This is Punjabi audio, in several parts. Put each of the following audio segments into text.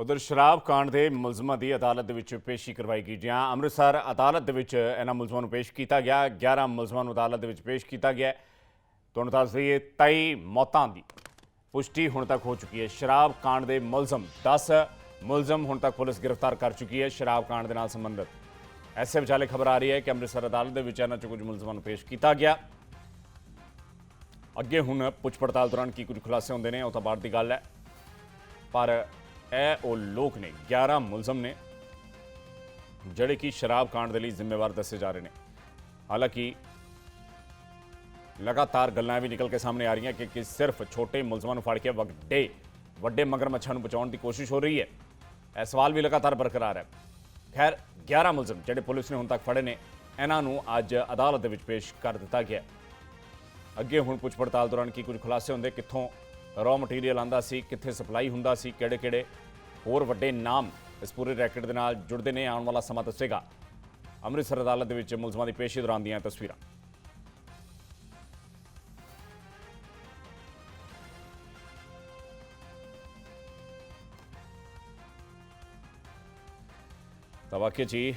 ਉਧਰ ਸ਼ਰਾਬ ਕਾਂਡ ਦੇ ਮੁਲਜ਼ਮਾਂ ਦੀ ਅਦਾਲਤ ਦੇ ਵਿੱਚ ਪੇਸ਼ੀ ਕਰਵਾਈ ਗਈ ਜਾਂ ਅੰਮ੍ਰਿਤਸਰ ਅਦਾਲਤ ਦੇ ਵਿੱਚ ਇਹਨਾਂ ਮੁਲਜ਼ਮਾਂ ਨੂੰ ਪੇਸ਼ ਕੀਤਾ ਗਿਆ 11 ਮੁਲਜ਼ਮਾਂ ਨੂੰ ਅਦਾਲਤ ਦੇ ਵਿੱਚ ਪੇਸ਼ ਕੀਤਾ ਗਿਆ। ਤੁਹਾਨੂੰ ਦੱਸ ਦਈਏ 23 ਮੌਤਾਂ ਦੀ ਪੁਸ਼ਟੀ ਹੁਣ ਤੱਕ ਹੋ ਚੁੱਕੀ ਹੈ। ਸ਼ਰਾਬ ਕਾਂਡ ਦੇ ਮੁਲਜ਼ਮ 10 ਮੁਲਜ਼ਮ ਹੁਣ ਤੱਕ ਪੁਲਿਸ ਗ੍ਰਿਫਤਾਰ ਕਰ ਚੁੱਕੀ ਹੈ ਸ਼ਰਾਬ ਕਾਂਡ ਦੇ ਨਾਲ ਸੰਬੰਧਿਤ। ਐਸੇ ਵਿਚਾਲੇ ਖਬਰ ਆ ਰਹੀ ਹੈ ਕਿ ਅੰਮ੍ਰਿਤਸਰ ਅਦਾਲਤ ਦੇ ਵਿੱਚ ਇਹਨਾਂ ਚੋਂ ਕੁਝ ਮੁਲਜ਼ਮਾਂ ਨੂੰ ਪੇਸ਼ ਕੀਤਾ ਗਿਆ। ਅੱਗੇ ਹੁਣ ਪੁੱਛ ਪੜਤਾਲ ਦੌਰਾਨ ਕੀ ਕੁਝ ਖੁਲਾਸੇ ਹੁੰਦੇ ਨੇ, ਉਹ ਤਾਂ ਬਾਅਦ ਦੀ ਗੱਲ ਹੈ। ਪਰ ਇਹ ਉਹ ਲੋਕ ਨੇ 11 ਮੁਲਜ਼ਮ ਨੇ, ਜਿਹੜੇ ਕਿ ਸ਼ਰਾਬ ਕਾਂਡ ਦੇ ਲਈ ਜ਼ਿੰਮੇਵਾਰ ਦੱਸੇ ਜਾ ਰਹੇ ਨੇ। ਹਾਲਾਂਕਿ ਲਗਾਤਾਰ ਗੱਲਾਂ ਵੀ ਨਿਕਲ ਕੇ ਸਾਹਮਣੇ ਆ ਰਹੀਆਂ ਕਿ ਕਿ ਸਿਰਫ ਛੋਟੇ ਮੁਲਜ਼ਮਾਂ ਨੂੰ ਫੜ ਕੇ ਵੱਡੇ ਵੱਡੇ ਮਗਰਮੱਛਾਂ ਨੂੰ ਬਚਾਉਣ ਦੀ ਕੋਸ਼ਿਸ਼ ਹੋ ਰਹੀ ਹੈ। ਇਹ ਸਵਾਲ ਵੀ ਲਗਾਤਾਰ ਬਰਕਰਾਰ ਹੈ। ਖੈਰ 11 ਮੁਲਜ਼ਮ ਜਿਹੜੇ ਪੁਲਿਸ ਨੇ ਹੁਣ ਤੱਕ ਫੜੇ ਨੇ, ਇਹਨਾਂ ਨੂੰ ਅੱਜ ਅਦਾਲਤ ਦੇ ਵਿੱਚ ਪੇਸ਼ ਕਰ ਦਿੱਤਾ ਗਿਆ ਅੱਗੇ ਹੁਣ ਪੁੱਛ ਪੜਤਾਲ ਦੌਰਾਨ ਕੀ ਕੁਝ ਖੁਲਾਸੇ ਹੁੰਦੇ, ਕਿੱਥੋਂ ਰॉ ਮਟੀਰੀਅਲ ਆਂਦਾ ਸੀ, ਕਿੱਥੇ ਸਪਲਾਈ ਹੁੰਦਾ ਸੀ ਕਿਹੜੇ ਕਿਹੜੇ ਹੋਰ ਵੱਡੇ ਨਾਮ ਇਸ ਪੂਰੇ ਰੈਕਟ ਦੇ ਨਾਲ ਜੁੜਦੇ ਨੇ, ਆਉਣ ਵਾਲਾ ਸਮਾਂ ਦੱਸੇਗਾ। ਅੰਮ੍ਰਿਤਸਰ ਅਦਾਲਤ ਦੇ ਵਿੱਚ ਮੁਲਜ਼ਮਾਂ ਦੀ ਪੇਸ਼ੀ ਦੌਰਾਨ ਦੀਆਂ ਤਸਵੀਰਾਂ। ਤਾਂ ਵਾਕਿਆ ਜੀ,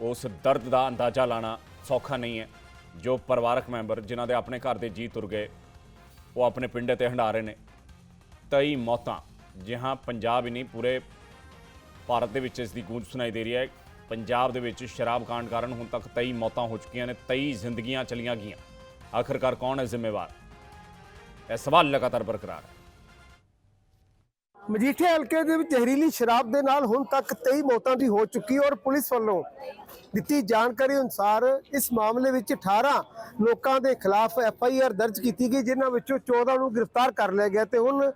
ਉਸ ਦਰਦ ਦਾ ਅੰਦਾਜ਼ਾ ਲਾਣਾ ਸੌਖਾ ਨਹੀਂ ਹੈ। ਜੋ ਪਰਿਵਾਰਕ ਮੈਂਬਰ ਜਿਨ੍ਹਾਂ ਦੇ ਆਪਣੇ ਘਰ ਦੇ ਜੀ ਤੁਰ ਗਏ, ਉਹ ਆਪਣੇ ਪਿੰਡ ਤੇ ਹੰਡਾ ਰਹੇ ਨੇ। ਕਈ ਮੌਤਾਂ ਜਿਹਾਂ ਪੰਜਾਬ ਹੀ ਨਹੀਂ, ਪੂਰੇ ਭਾਰਤ ਦੇ ਵਿੱਚ ਇਸ ਦੀ ਗੂੰਜ ਸੁਣਾਈ ਦੇ ਰਹੀ ਹੈ। ਪੰਜਾਬ ਦੇ ਵਿੱਚ ਸ਼ਰਾਬ ਕਾਂਡ ਕਾਰਨ ਹੁਣ ਤੱਕ 23 ਮੌਤਾਂ ਹੋ ਚੁੱਕੀਆਂ ਨੇ 23 ਜ਼ਿੰਦਗੀਆਂ ਚਲੀਆਂ ਗਈਆਂ। ਆਖਰਕਾਰ ਕੌਣ ਹੈ ਜ਼ਿੰਮੇਵਾਰ? ਇਹ ਸਵਾਲ ਲਗਾਤਾਰ ਬਰਕਰਾਰ। ਹੈ ਮਜੀਠੇ ਹਲਕੇ ਦੇ ਵਿੱਚ ਜ਼ਹਿਰੀਲੀ ਸ਼ਰਾਬ ਦੇ ਨਾਲ ਹੁਣ ਤੱਕ 23 ਮੌਤਾਂ ਦੀ ਹੋ ਚੁੱਕੀ ਔਰ ਪੁਲਿਸ ਵੱਲੋਂ ਦਿੱਤੀ ਜਾਣਕਾਰੀ ਅਨੁਸਾਰ ਇਸ ਮਾਮਲੇ ਵਿੱਚ 18 ਲੋਕਾਂ ਦੇ ਖਿਲਾਫ ਐਫ ਆਈ ਆਰ ਦਰਜ ਕੀਤੀ ਗਈ, ਜਿਨ੍ਹਾਂ ਵਿੱਚੋਂ 14 ਨੂੰ ਗ੍ਰਿਫਤਾਰ ਕਰ ਲਿਆ ਗਿਆ ਤੇ ਹੁਣ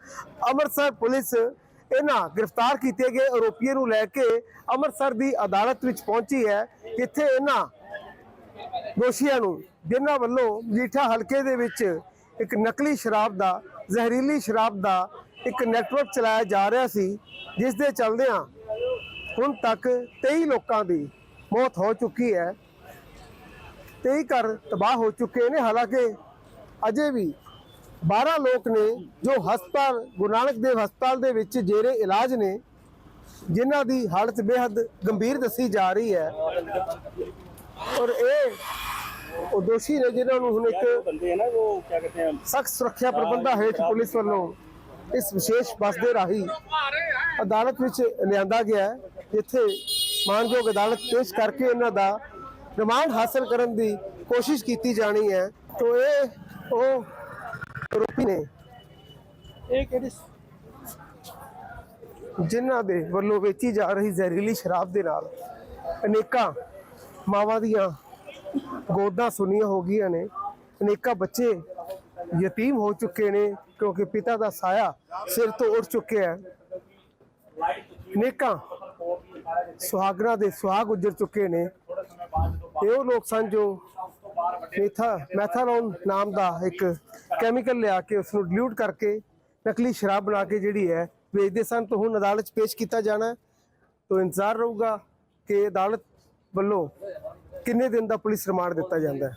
ਅੰਮ੍ਰਿਤਸਰ ਪੁਲਿਸ ਇਹਨਾਂ ਗ੍ਰਿਫਤਾਰ ਕੀਤੇ ਗਏ ਆਰੋਪੀਆਂ ਨੂੰ ਲੈ ਕੇ ਅੰਮ੍ਰਿਤਸਰ ਦੀ ਅਦਾਲਤ ਵਿੱਚ ਪਹੁੰਚੀ ਹੈ। ਜਿੱਥੇ ਇਹਨਾਂ ਦੋਸ਼ੀਆਂ ਨੂੰ, ਜਿਨ੍ਹਾਂ ਵੱਲੋਂ ਮਜੀਠਾ ਹਲਕੇ ਦੇ ਵਿੱਚ ਇੱਕ ਨਕਲੀ ਸ਼ਰਾਬ ਦਾ, ਜ਼ਹਿਰੀਲੀ ਸ਼ਰਾਬ ਦਾ ਇੱਕ ਨੈਟਵਰਕ ਚਲਾਇਆ ਜਾ ਰਿਹਾ ਸੀ ਜਿਸ ਦੇ ਚਲਦਿਆਂ ਹੁਣ ਤੱਕ 23 ਲੋਕਾਂ ਦੀ ਮੌਤ ਹੋ ਚੁੱਕੀ ਹੈ। 23 ਘਰ ਤਬਾਹ ਹੋ ਚੁੱਕੇ ਨੇ ਹਾਲਾਂਕਿ ਅਜੇ ਵੀ 12 ਲੋਕ ਨੇ ਜੋ ਹਸਪਤਾਲ ਗੁਰੂ ਨਾਨਕ ਦੇਵ ਹਸਪਤਾਲ ਦੇ ਵਿੱਚ ਜੇਰੇ ਇਲਾਜ ਨੇ ਜਿਨ੍ਹਾਂ ਦੀ ਹਾਲਤ ਬੇਹੱਦ ਗੰਭੀਰ ਦੱਸੀ ਜਾ ਰਹੀ ਹੈ। ਔਰ ਇਹ ਉਹ ਦੋਸ਼ੀ ਨੇ ਜਿਨ੍ਹਾਂ ਨੂੰ ਹੁਣ ਇੱਕ ਸਖਤ ਸੁਰੱਖਿਆ ਪ੍ਰਬੰਧਾਂ ਹੇਠ ਪੁਲਿਸ ਵੱਲੋਂ ਇਸ ਵਿਸ਼ੇਸ਼ ਬੱਸ ਦੇ ਰਾਹੀਂ ਅਦਾਲਤ ਵਿੱਚ ਲਿਆਂਦਾ ਗਿਆ ਜਿੱਥੇ ਮਾਨਯੋਗ ਅਦਾਲਤ ਪੇਸ਼ ਕਰਕੇ ਇਹਨਾਂ ਦਾ ਰਿਮਾਂਡ ਹਾਸਲ ਕਰਨ ਦੀ ਕੋਸ਼ਿਸ਼ ਕੀਤੀ ਜਾਣੀ ਹੈ। ਤੋਂ ਇਹ ਉਹ ਆਰੋਪੀ ਨੇ, ਇਹ ਕਿਹੜੇ ਜਿਨ੍ਹਾਂ ਦੇ ਵੱਲੋਂ ਵੇਚੀ ਜਾ ਰਹੀ ਜ਼ਹਿਰੀਲੀ ਸ਼ਰਾਬ ਦੇ ਨਾਲ ਅਨੇਕਾਂ ਮਾਵਾਂ ਦੀਆਂ ਗੋਦਾਂ ਸੁਣੀਆਂ ਹੋ ਗਈਆਂ ਨੇ, ਅਨੇਕਾਂ ਬੱਚੇ ਯਤੀਮ ਹੋ ਚੁੱਕੇ ਨੇ ਕਿਉਂਕਿ ਪਿਤਾ ਦਾ ਸਾਇਆ ਸਿਰ ਤੋਂ ਉੱਠ ਚੁੱਕਿਆ ਹੈ ਅਨੇਕਾਂ ਸੁਹਾਗਰਾਂ ਦੇ ਸੁਹਾਗ ਉੱਜੜ ਚੁੱਕੇ ਨੇ ਇਹ ਉਹ ਲੋਕ ਸਨ ਜੋ ਮੇਥਾ ਮੈਥਾਨੋਨ ਨਾਮ ਦਾ ਇੱਕ ਕੈਮੀਕਲ ਲਿਆ ਕੇ ਉਸ ਨੂੰ ਡਿਲੂਟ ਕਰਕੇ ਨਕਲੀ ਸ਼ਰਾਬ ਬਣਾ ਕੇ ਜਿਹੜੀ ਹੈ ਵੇਚਦੇ ਸਨ ਤਾਂ ਹੁਣ ਅਦਾਲਤ 'ਚ ਪੇਸ਼ ਕੀਤਾ ਜਾਣਾ ਹੈ ਇੰਤਜ਼ਾਰ ਰਹੂਗਾ ਕਿ ਅਦਾਲਤ ਵੱਲੋਂ ਕਿੰਨੇ ਦਿਨ ਦਾ ਪੁਲਿਸ ਰਿਮਾਂਡ ਦਿੱਤਾ ਜਾਂਦਾ ਹੈ